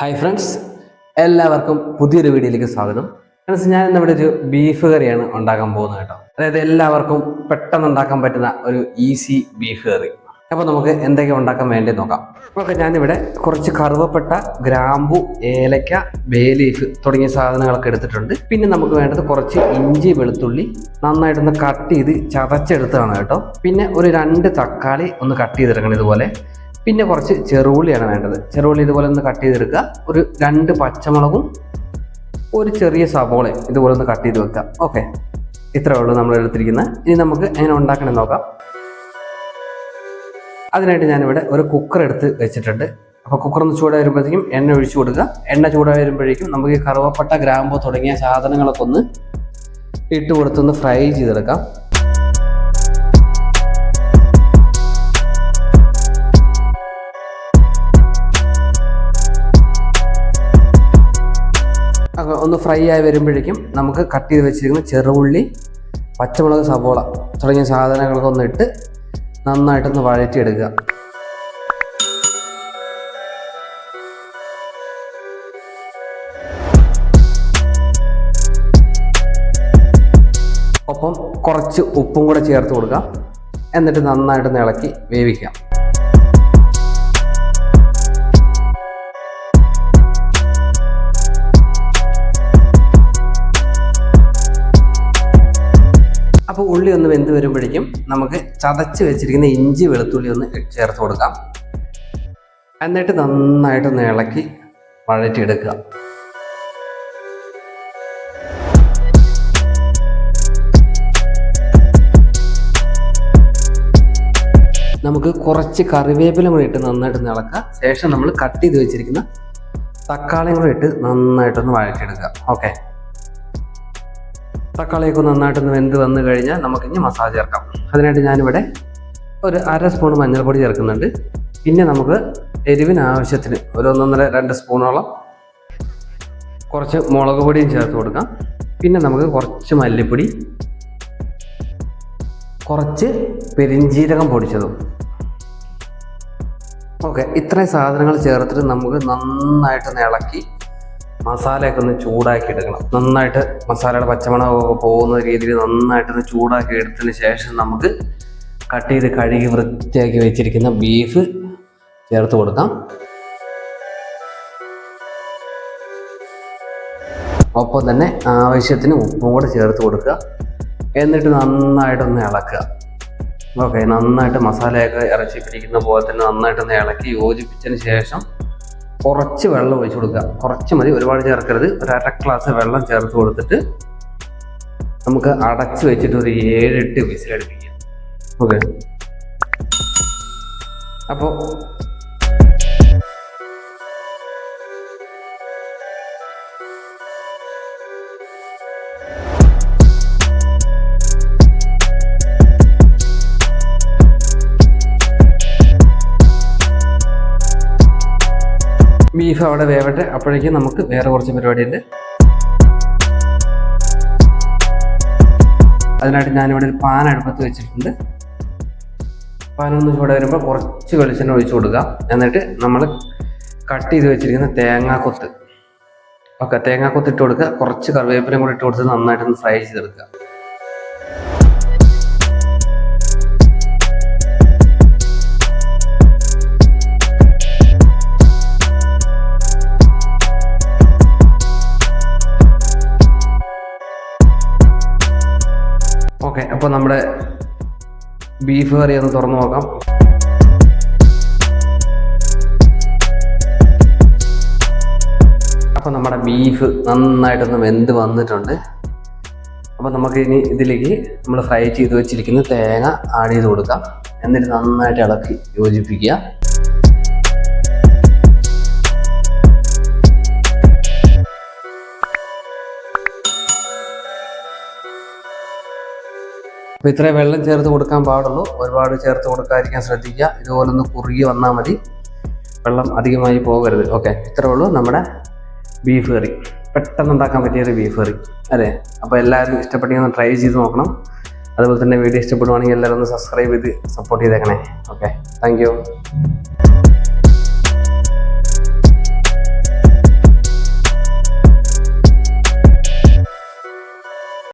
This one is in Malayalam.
ഹായ് ഫ്രണ്ട്സ് എല്ലാവർക്കും പുതിയൊരു വീഡിയോയിലേക്ക് സ്വാഗതം. ഫ്രണ്ട്സ് ഞാൻ ഇന്നിവിടെ ഒരു ബീഫ് കറിയാണ് ഉണ്ടാക്കാൻ പോകുന്നത് കേട്ടോ. അതായത് എല്ലാവർക്കും പെട്ടെന്ന് ഉണ്ടാക്കാൻ പറ്റുന്ന ഒരു ഈസി ബീഫ് കറി. അപ്പോൾ നമുക്ക് എന്തൊക്കെ ഉണ്ടാക്കാൻ വേണ്ടി നോക്കാം. അപ്പോൾ ഞാനിവിടെ കുറച്ച് കറുവപ്പെട്ട ഗ്രാമ്പു ഏലക്ക ബേ ലീഫ് തുടങ്ങിയ സാധനങ്ങളൊക്കെ എടുത്തിട്ടുണ്ട്. പിന്നെ നമുക്ക് വേണ്ടത് കുറച്ച് ഇഞ്ചി വെളുത്തുള്ളി നന്നായിട്ടൊന്ന് കട്ട് ചെയ്ത് ചതച്ചെടുത്തതാണ് കേട്ടോ. പിന്നെ ഒരു രണ്ട് തക്കാളി ഒന്ന് കട്ട് ചെയ്തെടുക്കണം ഇതുപോലെ. പിന്നെ കുറച്ച് ചെറുള്ളിയാണ് വേണ്ടത്. ചെറുള്ളി ഇതുപോലെ ഒന്ന് കട്ട് ചെയ്തെടുക്കുക. ഒരു രണ്ട് പച്ചമുളകും ഒരു ചെറിയ സബോളയും ഇതുപോലെ ഒന്ന് കട്ട് ചെയ്ത് വെക്കുക. ഓക്കെ ഇത്രയേ ഉള്ളൂ നമ്മൾ എടുത്തിരിക്കുന്നത്. ഇനി നമുക്ക് എങ്ങനെ ഉണ്ടാക്കണം നോക്കാം. അതിനായിട്ട് ഞാനിവിടെ ഒരു കുക്കർ എടുത്ത് വെച്ചിട്ടുണ്ട്. അപ്പോൾ കുക്കർ ഒന്ന് ചൂടായി വരുമ്പോഴത്തേക്കും എണ്ണ ഒഴിച്ചു കൊടുക്കുക. എണ്ണ ചൂടായി വരുമ്പോഴേക്കും നമുക്ക് ഈ കറുവപ്പട്ട ഗ്രാമ്പോ തുടങ്ങിയ സാധനങ്ങളൊക്കെ ഒന്ന് ഇട്ട് കൊടുത്തൊന്ന് ഫ്രൈ ചെയ്തെടുക്കാം. ഒന്ന് ഫ്രൈ ആയി വരുമ്പോഴേക്കും നമുക്ക് കട്ട് ചെയ്ത് വെച്ചിരിക്കുന്ന ചെറുപുള്ളി പച്ചമുളക് സവോള തുടങ്ങിയ സാധനങ്ങളൊക്കെ ഒന്ന് ഇട്ട് നന്നായിട്ടൊന്ന് വഴറ്റിയെടുക്കുക. ഒപ്പം കുറച്ച് ഉപ്പും കൂടെ ചേർത്ത് കൊടുക്കാം. എന്നിട്ട് നന്നായിട്ടൊന്ന് ഇളക്കി വേവിക്കാം. അപ്പോൾ ഉള്ളി ഒന്ന് വെന്ത് വരുമ്പോഴേക്കും നമുക്ക് ചതച്ച് വെച്ചിരിക്കുന്ന ഇഞ്ചി വെളുത്തുള്ളി ഒന്ന് ചേർത്ത് കൊടുക്കാം. എന്നിട്ട് നന്നായിട്ടൊന്ന് ഇളക്കി വഴറ്റിയെടുക്കുക. നമുക്ക് കുറച്ച് കറിവേപ്പില കൂടി ഇട്ട് നന്നായിട്ടൊന്ന് ഇളക്കുക. ശേഷം നമ്മൾ കട്ട് ചെയ്ത് വെച്ചിരിക്കുന്ന തക്കാളിയും കൂടി ഇട്ട് നന്നായിട്ടൊന്ന് വഴറ്റിയെടുക്കുക. ഓക്കെ? തക്കാളിയൊക്കെ നന്നായിട്ടൊന്ന് വെന്ത് വന്നു കഴിഞ്ഞാൽ നമുക്ക് ഇനി മസാല ചേർക്കാം. അതിനായിട്ട് ഞാനിവിടെ ഒരു അര സ്പൂൺ മഞ്ഞൾപ്പൊടി ചേർക്കുന്നുണ്ട്. പിന്നെ നമുക്ക് എരിവിന് ആവശ്യത്തിന് ഒരു ഒന്നൊന്നര രണ്ട് സ്പൂണോളം കുറച്ച് മുളക് പൊടിയും ചേർത്ത് കൊടുക്കാം. പിന്നെ നമുക്ക് കുറച്ച് മല്ലിപ്പൊടി കുറച്ച് പെരിഞ്ജീരകം പൊടിച്ചതും. ഓക്കെ ഇത്രയും സാധനങ്ങൾ ചേർത്തിട്ട് നമുക്ക് നന്നായിട്ടൊന്ന് ഇളക്കി മസാലയൊക്കെ ഒന്ന് ചൂടാക്കി എടുക്കണം. നന്നായിട്ട് മസാലയുടെ പച്ചമണമൊക്കെ പോകുന്ന രീതിയിൽ നന്നായിട്ട് ഒന്ന് ചൂടാക്കി എടുത്തതിന് ശേഷം നമുക്ക് കട്ട് ചെയ്ത് കഴുകി വൃത്തിയാക്കി വെച്ചിരിക്കുന്ന ബീഫ് ചേർത്ത് കൊടുക്കാം. ഒപ്പം തന്നെ ആവശ്യത്തിന് ഉപ്പും കൂടെ ചേർത്ത് കൊടുക്കുക. എന്നിട്ട് നന്നായിട്ടൊന്ന് ഇളക്കുക. ഓക്കെ നന്നായിട്ട് മസാലയൊക്കെ ഇറച്ചി പിടിക്കുന്ന പോലെ തന്നെ നന്നായിട്ടൊന്ന് ഇളക്കി യോജിപ്പിച്ചതിന് ശേഷം കുറച്ച് വെള്ളം ഒഴിച്ചു കൊടുക്കുക. കുറച്ച് മതി ഒരുപാട് ചേർക്കരുത്. ഒരു അര ഗ്ലാസ് വെള്ളം ചേർത്ത് കൊടുത്തിട്ട് നമുക്ക് അടച്ച് വെച്ചിട്ട് ഒരു ഏഴെട്ട് വിസിലടുപ്പിക്കാം. ഓക്കെ. അപ്പോൾ ബീഫ് അവിടെ വേവട്ടെ. അപ്പോഴേക്കും നമുക്ക് വേറെ കുറച്ച് പരിപാടിയുണ്ട്. അതിനായിട്ട് ഞാനിവിടെ ഒരു പാൻ അടുപ്പത്ത് വെച്ചിട്ടുണ്ട്. പാനൊന്ന് ചൂടെ വരുമ്പോൾ കുറച്ച് വെളിച്ചെണ്ണ ഒഴിച്ചു കൊടുക്കുക എന്നിട്ട് നമ്മൾ കട്ട് ചെയ്ത് വെച്ചിരിക്കുന്ന തേങ്ങാക്കൊത്ത്. ഓക്കെ തേങ്ങാക്കൊത്ത് ഇട്ട് കൊടുക്കുക. കുറച്ച് കറിവേപ്പിലയും കൂടി ഇട്ട് കൊടുത്ത് നന്നായിട്ടൊന്ന് ഫ്രൈ ചെയ്തെടുക്കുക. അപ്പോൾ നമ്മുടെ ബീഫ് കറി ഒന്ന് തുറന്നു നോക്കാം. അപ്പോൾ നമ്മുടെ ബീഫ് നന്നായിട്ടൊന്ന് വെന്ത് വന്നിട്ടുണ്ട്. അപ്പോൾ നമുക്ക് ഇനി ഇതിലേക്ക് നമ്മൾ ഫ്രൈ ചെയ്ത് വെച്ചിരിക്കുന്ന തേങ്ങ ആഡ് ചെയ്ത് കൊടുക്കാം. എന്നിട്ട് നന്നായിട്ട് ഇളക്കി യോജിപ്പിക്കുക. അപ്പോൾ ഇത്രയും വെള്ളം ചേർത്ത് കൊടുക്കാൻ പാടുള്ളൂ. ഒരുപാട് ചേർത്ത് കൊടുക്കാതിരിക്കാൻ ശ്രദ്ധിക്കുക. ഇതുപോലെ ഒന്ന് കുറുകി വന്നാൽ മതി. വെള്ളം അധികമായി പോകരുത്. ഓക്കെ ഇത്രേ ഉള്ളൂ നമ്മുടെ ബീഫ് കറി പെട്ടെന്ന് ഉണ്ടാക്കാൻ പറ്റിയൊരു ബീഫ് കറി അതെ അപ്പോൾ എല്ലാവരും ഇഷ്ടപ്പെട്ടെങ്കിൽ ഒന്ന് ട്രൈ ചെയ്ത് നോക്കണം. അതുപോലെ തന്നെ വീഡിയോ ഇഷ്ടപ്പെടുവാണെങ്കിൽ എല്ലാവരും ഒന്ന് സബ്സ്ക്രൈബ് ചെയ്ത് സപ്പോർട്ട് ചെയ്തേക്കണേ. Okay thank